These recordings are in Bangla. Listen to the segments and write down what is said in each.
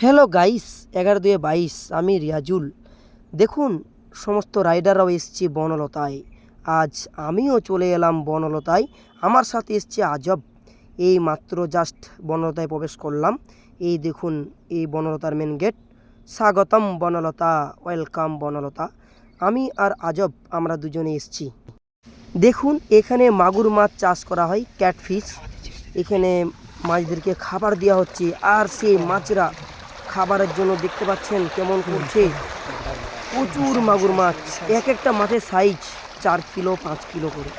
হ্যালো গাইস এগারো দুয়ে বাইশ, আমি রিয়াজুল। দেখুন, সমস্ত রাইডাররাও এসছে বনলতায়। আজ আমিও চলে এলাম বনলতায়। আমার সাথে এসছে আজব। এই মাত্র জাস্ট বনলতায় প্রবেশ করলাম। এই দেখুন, এই বনলতার মেন গেট স্বাগতম বনলতা ওয়েলকাম বনলতা। আমি আর আজব, আমরা দুজনে এসছি। দেখুন, এখানে মাগুর মাছ চাষ করা হয় ক্যাটফিশ এখানে মাছদেরকে খাবার দেওয়া হচ্ছে। আর সেই মাছরা খাবারের জন্য দেখতে পাচ্ছেন কেমন করছে। প্রচুর মাগুর মাছ এক একটা মাছের সাইজ চার কিলো পাঁচ কিলো করে।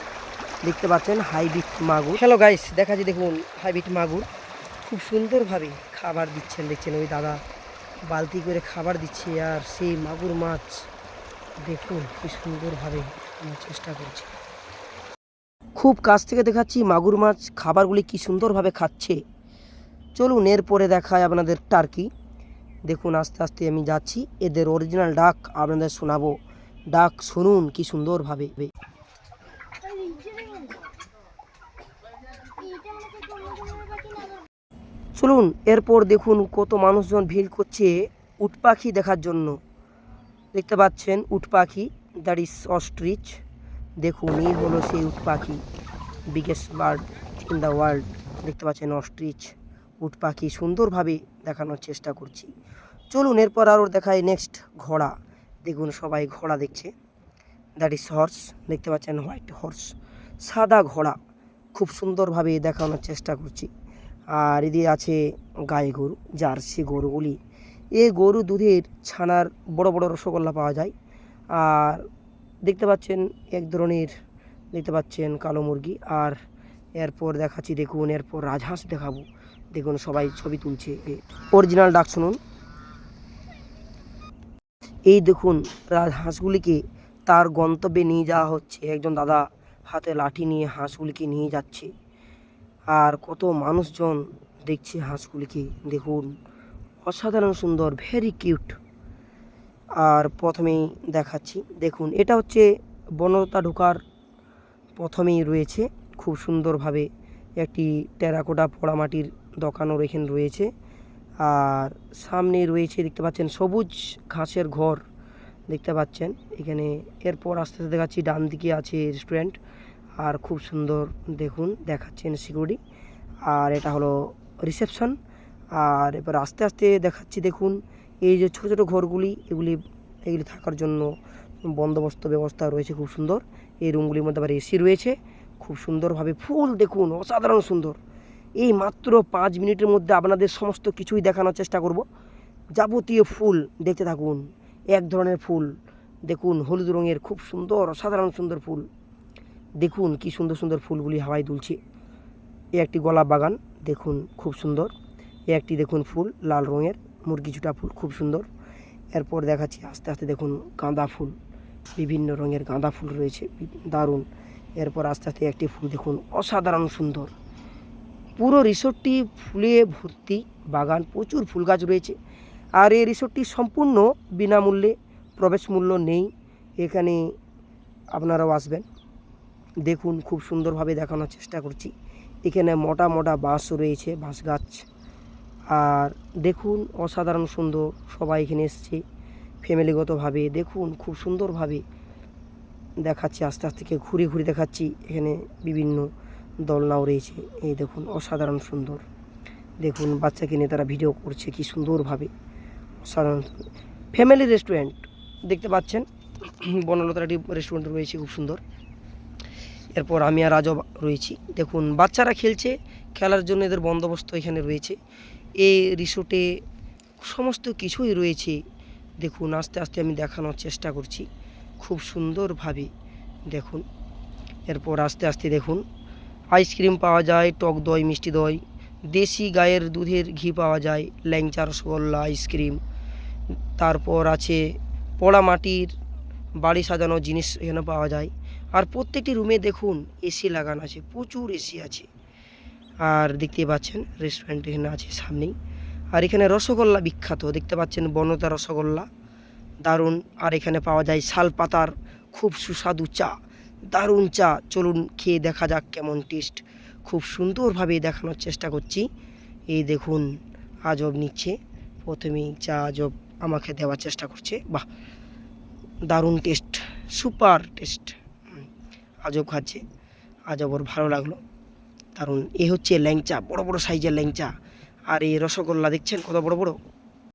দেখতে পাচ্ছেন হাইব্রিড মাগুর। হ্যালো গাইস দেখা যায় দেখুন হাইব্রিড মাগুর। খুব সুন্দরভাবে খাবার দিচ্ছেন দেখছেন ওই দাদা বালতি করে খাবার দিচ্ছে আর সেই মাগুর মাছ। দেখুন কি সুন্দরভাবে চেষ্টা করছে। খুব কাছ থেকে দেখাচ্ছি মাগুর মাছ খাবারগুলি কি সুন্দরভাবে খাচ্ছে। চলুন এরপরে দেখায় আপনাদের টার্কি দেখুন, আস্তে আস্তে আমি যাচ্ছি। এদের অরিজিনাল ডাক আপনাদের শোনাবো। ডাক শুনুন কি সুন্দরভাবে। চলুন, এরপর দেখুন কত মানুষজন ভিড় করছে উট পাখি দেখার জন্য। দেখতে পাচ্ছেন উট পাখি দ্যাট ইজ অস্ট্রিচ দেখুন, এই হলো সেই উট পাখি biggest bird in the world দেখতে পাচ্ছেন অস্ট্রিচ উট পাখি সুন্দরভাবে দেখানোর চেষ্টা করছি। চলুন, এরপর আরও দেখায় নেক্সট ঘোড়া। দেখুন, সবাই ঘোড়া দেখছে। দ্যাট ইজ হর্স দেখতে পাচ্ছেন হোয়াইট হর্স সাদা ঘোড়া, খুব সুন্দরভাবে দেখানোর চেষ্টা করছি। আর এদিকে আছে গাই গরু, জার্সি গরুগুলি এ গরু দুধের ছানার বড় বড় রসগোল্লা পাওয়া যায়। আর দেখতে পাচ্ছেন এক ধরনের, দেখতে পাচ্ছেন কালো মুরগি। আর এরপর দেখাচ্ছি, দেখুন, এরপর রাজহাঁস দেখাবো। দেখুন, সবাই ছবি তুলছে। অরিজিনাল ডাক শুনুন। এই দেখুন হাঁসগুলিকে তার গন্তব্যে নিয়ে যাওয়া হচ্ছে। একজন দাদা হাতে লাঠি নিয়ে হাঁসগুলিকে নিয়ে যাচ্ছে। আর কত মানুষজন দেখছে হাঁসগুলিকে। দেখুন, অসাধারণ সুন্দর ভেরি কিউট আর প্রথমেই দেখাচ্ছি, দেখুন, এটা হচ্ছে বনতা ঢোকার প্রথমেই রয়েছে। খুব সুন্দরভাবে একটি টেরাকোটা পোড়ামাটির দোকানও এখানে রয়েছে। আর সামনে রয়েছে দেখতে পাচ্ছেন সবুজ ঘাসের ঘর দেখতে পাচ্ছেন। এখানে এরপর আস্তে আস্তে দেখাচ্ছি ডান দিকে আছে রেস্টুরেন্ট। আর খুব সুন্দর দেখুন, দেখাচ্ছেন সিকিউরিটি আর এটা হলো রিসেপশন। আর এবার আস্তে আস্তে দেখাচ্ছি দেখুন, এই যে ছোটো ছোটো ঘরগুলি, এগুলি এগুলি থাকার জন্য বন্দোবস্ত ব্যবস্থা রয়েছে খুব সুন্দর। এই রুমগুলির মধ্যে আবার এসি রয়েছে। খুব সুন্দরভাবে ফুল দেখুন, অসাধারণ সুন্দর। এই মাত্র পাঁচ মিনিটের মধ্যে আপনাদের সমস্ত কিছুই দেখানোর চেষ্টা করব। যাবতীয় ফুল দেখতে থাকুন, এক ধরনের ফুল। দেখুন, হলুদ রঙের খুব সুন্দর, অসাধারণ সুন্দর ফুল। দেখুন কি সুন্দর সুন্দর ফুলগুলি হাওয়ায় দুলছে। এ একটি গোলাপ বাগান, দেখুন খুব সুন্দর। এ একটি দেখুন ফুল, লাল রঙের মুরগি ছুটা ফুল, খুব সুন্দর। এরপর দেখাচ্ছি আস্তে আস্তে দেখুন গাঁদা ফুল। বিভিন্ন রঙের গাঁদা ফুল রয়েছে, দারুণ। এরপর আস্তে আস্তে একটি ফুল দেখুন, অসাধারণ সুন্দর। পুরো রিসোর্টটি ফুলে ভর্তি, বাগান, প্রচুর ফুল গাছ রয়েছে। আর এই রিসোর্টটি সম্পূর্ণ বিনামূল্যে প্রবেশ মূল্য নেই। এখানে আপনারাও আসবেন। দেখুন, খুব সুন্দরভাবে দেখানোর চেষ্টা করছি। এখানে মোটা মোটা বাঁশ রয়েছে, বাঁশ গাছ। আর দেখুন, অসাধারণ সুন্দর সবাই এখানে এসছে ফ্যামিলিগতভাবে। দেখুন, খুব সুন্দরভাবে দেখাচ্ছি, আস্তে আস্তে ঘুরে ঘুরে দেখাচ্ছি এখানে বিভিন্ন দোলনাও রয়েছে। এই দেখুন, অসাধারণ সুন্দর। দেখুন বাচ্চাকে নিয়ে তারা ভিডিও করছে কি সুন্দরভাবে। অসাধারণ। ফ্যামিলি রেস্টুরেন্ট দেখতে পাচ্ছেন? বনলতার একটি রেস্টুরেন্ট রয়েছে, খুব সুন্দর। এরপর আমি আর আজব রয়েছি। দেখুন, বাচ্চারা খেলছে, খেলার জন্য এদের বন্দোবস্ত এখানে রয়েছে। এই রিসোর্টে সমস্ত কিছুই রয়েছে। দেখুন, আস্তে আস্তে আমি দেখানোর চেষ্টা করছি। খুব সুন্দরভাবে, দেখুন। এরপর আস্তে আস্তে দেখুন আইসক্রিম পাওয়া যায়, টক দই, মিষ্টি দই, দেশি গায়ের দুধের ঘি পাওয়া যায় ল্যাংচা রসগোল্লা আইসক্রিম। তারপর আছে পোড়া মাটির বাড়ি সাজানো জিনিস এখানে পাওয়া যায়। আর প্রত্যেকটি রুমে দেখুন এসি লাগানো আছে, প্রচুর এসি আছে। আর দেখতে পাচ্ছেন রেস্টুরেন্ট এখানে আছে সামনেই। আর এখানে রসগোল্লা বিখ্যাত, দেখতে পাচ্ছেন বনতা রসগোল্লা, দারুণ। আর এখানে পাওয়া যায় শাল পাতার খুব সুস্বাদু চা। দারুণ চা। চলুন খেয়ে দেখা যাক কেমন টেস্ট খুব সুন্দরভাবে দেখানোর চেষ্টা করছি। এই দেখুন, আজব নিচ্ছে। প্রথমেই চা আজব আমাকে দেওয়ার চেষ্টা করছে। বাহ! দারুণ টেস্ট সুপার টেস্ট আজব খাচ্ছে। আজব ওর ভালো লাগল। দারুণ। এ হচ্ছে ল্যাংচা, বড় বড় সাইজের ল্যাংচা। আর এই রসগোল্লা দেখছেন কত বড় বড়?